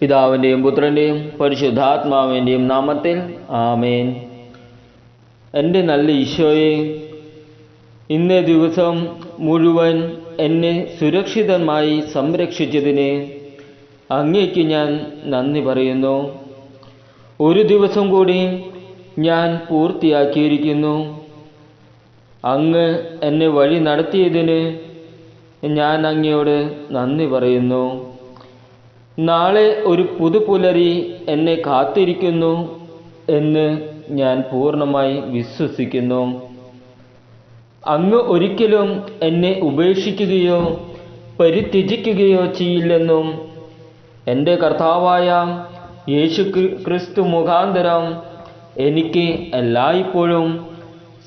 പിതാവിന്റെയും പുത്രന്റെയും പരിശുദ്ധാത്മാവിന്റെയും നാമത്തിൽ ആമേൻ. എന്റെ നല്ല ഈശോയെ ഇന്നേ ദിവസം മുഴുവൻ എന്നെ സുരക്ഷിതമായി സംരക്ഷിച്ചതിന് അങ്ങേക്ക് ഞാൻ നന്ദി പറയുന്നു. ഒരു ദിവസം കൂടി ഞാൻ പൂർത്തിയാക്കിയിരിക്കുന്നു. അങ്ങ് എന്നെ വഴി നടത്തിയതിന് ഞാൻ അങ്ങയോട് നന്ദി പറയുന്നു. നാളെ ഒരു പുതുപുലരി എന്നെ കാത്തിരിക്കുന്നു എന്ന് ഞാൻ പൂർണമായി വിശ്വസിക്കുന്നു. അങ്ങ് ഒരിക്കലും എന്നെ ഉപേക്ഷിക്കുകയോ പരിത്യജിക്കുകയോ ചെയ്യില്ലെന്നും എന്റെ കർത്താവായ യേശു ക്രി- ക്രിസ്തു മുഖാന്തരം എനിക്ക് എല്ലായ്പ്പോഴും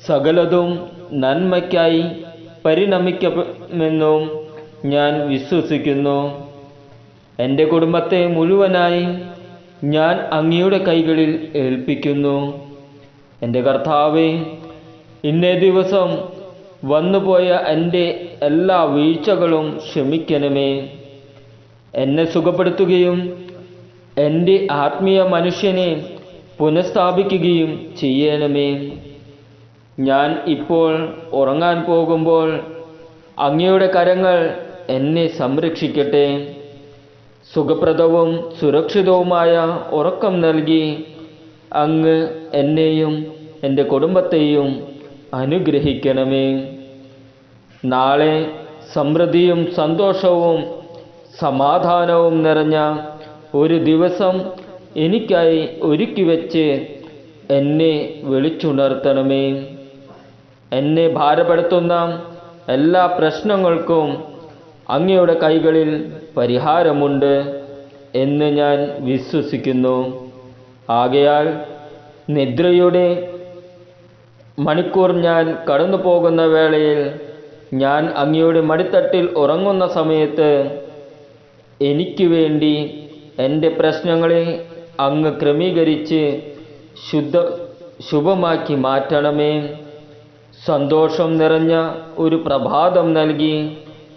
സകലതും നന്മയ്ക്കായി പരിണമിക്കുമെന്നും ഞാൻ വിശ്വസിക്കുന്നു. എന്റെ കുടുംബത്തെ മുഴുവനായി ഞാൻ അങ്ങയുടെ കൈകളിൽ ഏൽപ്പിക്കുന്നു. എന്റെ കർത്താവെ ഇന്നേ ദിവസം വന്നുപോയ എന്റെ എല്ലാ വീഴ്ചകളും ക്ഷമിക്കണമേ. എന്നെ സുഖപ്പെടുത്തുകയും എന്റെ ആത്മീയ മനുഷ്യനെ പുനഃസ്ഥാപിക്കുകയും ചെയ്യണമേ. ഞാൻ ഇപ്പോൾ ഉറങ്ങാൻ പോകുമ്പോൾ അങ്ങയുടെ കരങ്ങൾ എന്നെ സംരക്ഷിക്കട്ടെ. സുഖപ്രദവും സുരക്ഷിതവുമായ ഉറക്കം നൽകി അങ്ങ് എന്നെയും എന്റെ കുടുംബത്തെയും അനുഗ്രഹിക്കണമേ. നാളെ സമൃദ്ധിയും സന്തോഷവും സമാധാനവും നിറഞ്ഞ ഒരു ദിവസം എനിക്കായി ഒരുക്കി വെച്ച് എന്നെ വിളിച്ചുണർത്തണമേ. എന്നെ ഭാരപ്പെടുത്തുന്ന എല്ലാ പ്രശ്നങ്ങൾക്കും അങ്ങയുടെ കൈകളിൽ പരിഹാരമുണ്ട് എന്ന് ഞാൻ വിശ്വസിക്കുന്നു. ആകയാൽ നിദ്രയുടെ മണിക്കൂർ ഞാൻ കടന്നു പോകുന്ന വേളയിൽ ഞാൻ അങ്ങയുടെ മടിത്തട്ടിൽ ഉറങ്ങുന്ന സമയത്ത് എനിക്ക് വേണ്ടി എന്റെ പ്രശ്നങ്ങളെ അങ്ങ് ക്രമീകരിച്ച് ശുദ്ധ ശുഭമാക്കി മാറ്റണമേ. സന്തോഷം നിറഞ്ഞ ഒരു പ്രഭാതം നൽകി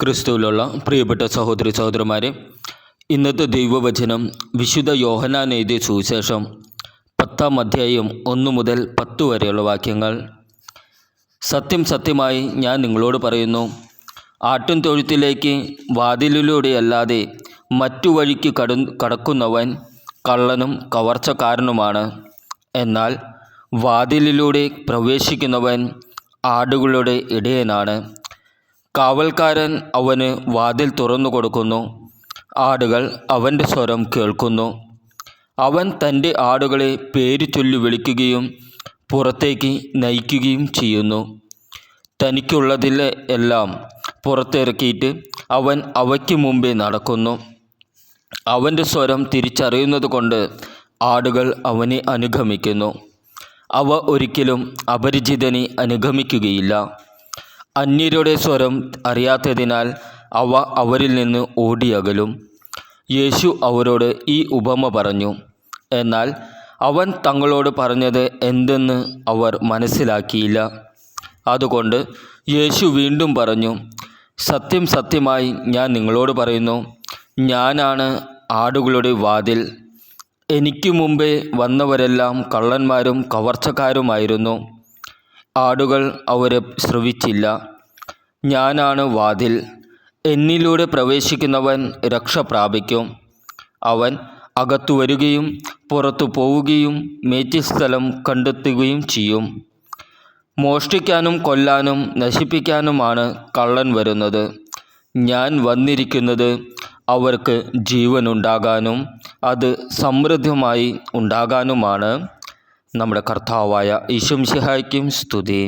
ക്രിസ്തുവിലുള്ള പ്രിയപ്പെട്ട സഹോദരി സഹോദരന്മാരെ ഇന്നത്തെ ദൈവവചനം വിശുദ്ധ യോഹനാൻ എഴുതിയ സുവിശേഷം പത്താം അധ്യായം ഒന്ന് മുതൽ പത്ത് വരെയുള്ള വാക്യങ്ങൾ. സത്യം സത്യമായി ഞാൻ നിങ്ങളോട് പറയുന്നു ആട്ടും തൊഴുത്തിലേക്ക് വാതിലിലൂടെയല്ലാതെ മറ്റു വഴിക്ക് കടു കടക്കുന്നവൻ കള്ളനും കവർച്ചക്കാരനുമാണ്. എന്നാൽ വാതിലിലൂടെ പ്രവേശിക്കുന്നവൻ ആടുകളുടെ ഇടയനാണ്. കാവൽക്കാരൻ അവന് വാതിൽ തുറന്നു കൊടുക്കുന്നു. ആടുകൾ അവന്റെ സ്വരം കേൾക്കുന്നു. അവൻ തന്റെ ആടുകളെ പേര് ചൊല്ലി വിളിക്കുകയും പുറത്തേക്ക് നയിക്കുകയും ചെയ്യുന്നു. തനിക്കുള്ളതിലെ എല്ലാം പുറത്തിറക്കിയിട്ട് അവൻ അവയ്ക്ക് മുമ്പേ നടക്കുന്നു. അവന്റെ സ്വരം തിരിച്ചറിയുന്നത് കൊണ്ട് ആടുകൾ അവനെ അനുഗമിക്കുന്നു. അവ ഒരിക്കലും അപരിചിതനെ അനുഗമിക്കുകയില്ല. അന്യരുടെ സ്വരം അറിയാത്തതിനാൽ അവ അവരിൽ നിന്ന് ഓടിയകലും. യേശു അവരോട് ഈ ഉപമ പറഞ്ഞു എന്നാൽ അവൻ തങ്ങളോട് പറഞ്ഞത് എന്തെന്ന് അവർ മനസ്സിലാക്കിയില്ല. അതുകൊണ്ട് യേശു വീണ്ടും പറഞ്ഞു സത്യം സത്യമായി ഞാൻ നിങ്ങളോട് പറയുന്നു ഞാനാണ് ആടുകളുടെ വാതിൽ. എനിക്ക് മുമ്പേ വന്നവരെല്ലാം കള്ളന്മാരും കവർച്ചക്കാരുമായിരുന്നു. ആടുകൾ അവരെ ശ്രവിച്ചില്ല. ഞാനാണ് വാതിൽ. എന്നിലൂടെ പ്രവേശിക്കുന്നവൻ രക്ഷ പ്രാപിക്കും. അവൻ അകത്തു വരികയും പുറത്തു പോവുകയും മേറ്റിസ്ഥലം കണ്ടെത്തുകയും ചെയ്യും. മോഷ്ടിക്കാനും കൊല്ലാനും നശിപ്പിക്കാനുമാണ് കള്ളൻ വരുന്നത്. ഞാൻ വന്നിരിക്കുന്നത് അവർക്ക് ജീവനുണ്ടാകാനും അത് സമൃദ്ധമായി ഉണ്ടാകാനുമാണ്. നമ്മുടെ കർത്താവായ ഈശും ഷിഹായ്ക്കും സ്തുതി.